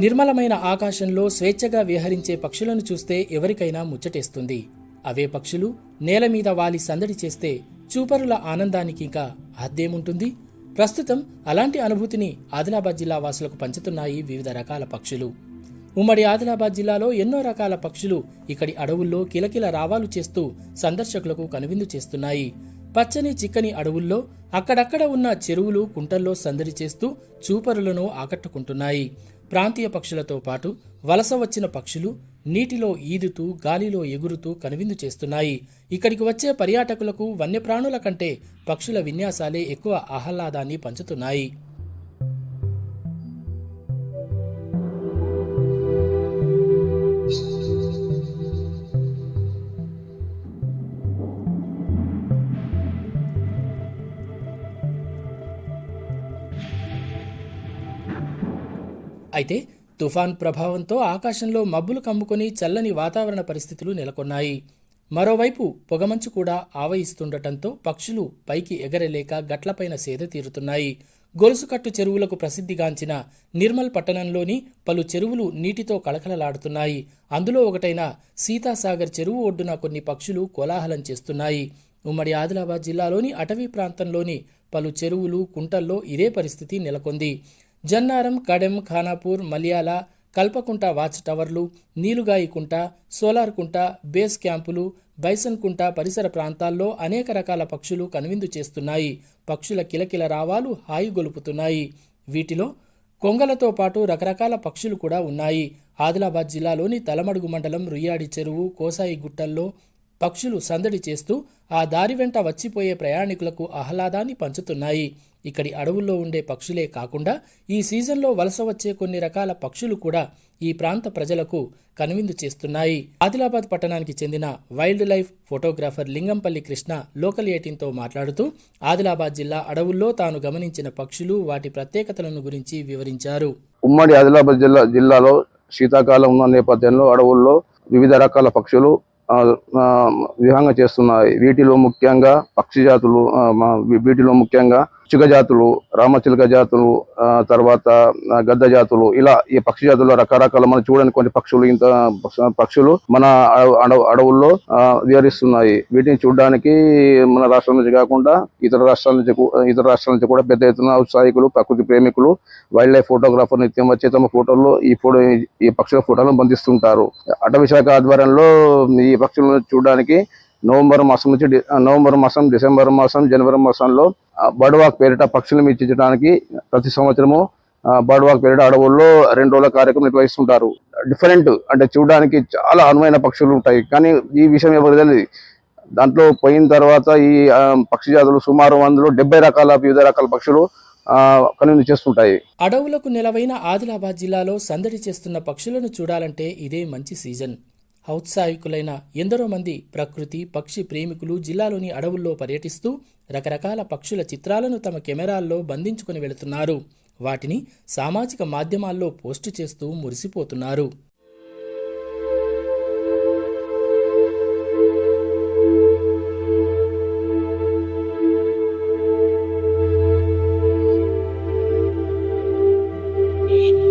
నిర్మలమైన ఆకాశంలో స్వేచ్ఛగా విహరించే పక్షులను చూస్తే ఎవరికైనా ముచ్చటేస్తుంది. అవే పక్షులు నేల మీద వాలి సందడి చేస్తే చూపరుల ఆనందానికి ఇంకా హద్దేముంటుంది? ప్రస్తుతం అలాంటి అనుభూతిని ఆదిలాబాద్ జిల్లా వాసులకు పంచుతున్నాయి వివిధ రకాల పక్షులు. ఉమ్మడి ఆదిలాబాద్ జిల్లాలో ఎన్నో రకాల పక్షులు ఇక్కడి అడవుల్లో కిలకిల రావాలు చేస్తూ సందర్శకులకు కనువిందు చేస్తున్నాయి. పచ్చని చిక్కని అడవుల్లో అక్కడక్కడ ఉన్న చెరువులు కుంటల్లో సందడి చేస్తూ చూపరులను ఆకట్టుకుంటున్నాయి. ప్రాంతీయ పక్షులతో పాటు వలస వచ్చిన పక్షులు నీటిలో ఈదుతూ గాలిలో ఎగురుతూ కనువిందు చేస్తున్నాయి. ఇక్కడికి వచ్చే పర్యాటకులకు వన్యప్రాణుల కంటే పక్షుల విన్యాసాలే ఎక్కువ ఆహ్లాదాన్ని పంచుతున్నాయి. అయితే తుఫాన్ ప్రభావంతో ఆకాశంలో మబ్బులు కమ్ముకొని చల్లని వాతావరణ పరిస్థితులు నెలకొన్నాయి. మరోవైపు పొగమంచు కూడా ఆవహిస్తుండటంతో పక్షులు పైకి ఎగరలేక గట్లపైన సేద తీరుతున్నాయి. గొలుసుకట్టు చెరువులకు ప్రసిద్ధిగాంచిన నిర్మల్ పట్టణంలోని పలు చెరువులు నీటితో కళకళలాడుతున్నాయి. అందులో ఒకటైన సీతాసాగర్ చెరువు ఒడ్డున కొన్ని పక్షులు కోలాహలం చేస్తున్నాయి. ఉమ్మడి ఆదిలాబాద్ జిల్లాలోని అటవీ ప్రాంతంలోని పలు చెరువులు కుంటల్లో ఇదే పరిస్థితి నెలకొంది. జన్నారం కడెం ఖానాపూర్ మలియాల కల్పకుంట వాచ్ టవర్లు నీలుగాయికుంట సోలార్ కుంట బేస్ క్యాంపులు బైసన్ కుంట పరిసర ప్రాంతాల్లో అనేక రకాల పక్షులు కనువిందు చేస్తున్నాయి. పక్షుల కిలకిల రావాలు హాయి గొలుపుతున్నాయి. వీటిలో కొంగలతో పాటు రకరకాల పక్షులు కూడా ఉన్నాయి. ఆదిలాబాద్ జిల్లాలోని తలమడుగు మండలం రుయ్యాడి చెరువు కోసాయి గుట్టల్లో పక్షులు సందడి చేస్తూ ఆ దారి వెంట వచ్చిపోయే ప్రయాణికులకు ఆహ్లాదాన్ని పంచుతున్నాయి. ఇక్కడి అడవుల్లో ఉండే పక్షులే కాకుండా ఈ సీజన్లో వలస వచ్చే కొన్ని రకాల పక్షులు కూడా ఈ ప్రాంత ప్రజలకు కనువిందు చేస్తున్నాయి. ఆదిలాబాద్ పట్టణానికి చెందిన wild life photographer Lingampalli Krishna local ఎయిటీన్తో మాట్లాడుతూ ఆదిలాబాద్ జిల్లా అడవుల్లో తాను గమనించిన పక్షులు వాటి ప్రత్యేకతలను గురించి వివరించారు. ఉమ్మడి ఆదిలాబాద్ జిల్లా జిల్లాలో శీతాకాలం ఉన్న నేపథ్యంలో అడవుల్లో వివిధ రకాల పక్షులు ఆ, చేస్తున్నాయి. వీటిలో ముఖ్యంగా పక్షి జాతులు వీటిలో ముఖ్యంగా చిగ జాతులు రామచిలుక జాతులు తర్వాత గద్ద జాతులు ఇలా ఈ పక్షి జాతుల్లో రకరకాల మనం చూడని కొన్ని పక్షులు ఇంత పక్షులు మన అడవు- అడవుల్లో విహరిస్తున్నాయి. వీటిని చూడడానికి మన రాష్ట్రం నుంచి కాకుండా ఇతర రాష్ట్రాల నుంచి ఇతర రాష్ట్రాల నుంచి కూడా పెద్ద ఎత్తున ఉత్సాహికులు ప్రకృతి ప్రేమికులు వైల్డ్ లైఫ్ ఫోటోగ్రాఫర్ నిత్యం వచ్చే తమ ఫోటోల్లో ఈ ఫోటో ఈ పక్షుల ఫోటోలను బంధిస్తుంటారు. అటవీ శాఖ ఆధ్వర్యంలో ఈ పక్షులను చూడడానికి నవంబర్ మాసం నుంచి నవంబర్ మాసం డిసెంబర్ మాసం జనవరి మాసంలో ఆ, పేరిట పక్షులను వీక్షించడానికి ప్రతి సంవత్సరము ఆ, పేరిట అడవుల్లో రెండు రోజుల కార్యక్రమం నిర్వహిస్తుంటారు. డిఫరెంట్ అంటే చూడడానికి చాలా అనువైన పక్షులు ఉంటాయి. కానీ ఈ విషయం ఎవరు తెలియదు. దాంట్లో పోయిన తర్వాత ఈ పక్షి జాతులు సుమారు వందలు డెబ్బై రకాల వివిధ రకాల పక్షులు ఆ, చేస్తుంటాయి. అడవులకు నెలవైన ఆదిలాబాద్ జిల్లాలో సందడి చేస్తున్న పక్షులను చూడాలంటే ఇదే మంచి సీజన్. ఔత్సాహికులైన ఎందరో మంది ప్రకృతి పక్షి ప్రేమికులు జిల్లాలోని అడవుల్లో పర్యటిస్తూ రకరకాల పక్షుల చిత్రాలను తమ కెమెరాల్లో బంధించుకుని వెళుతున్నారు. వాటిని సామాజిక మాధ్యమాల్లో పోస్టు చేస్తూ మురిసిపోతున్నారు. Thank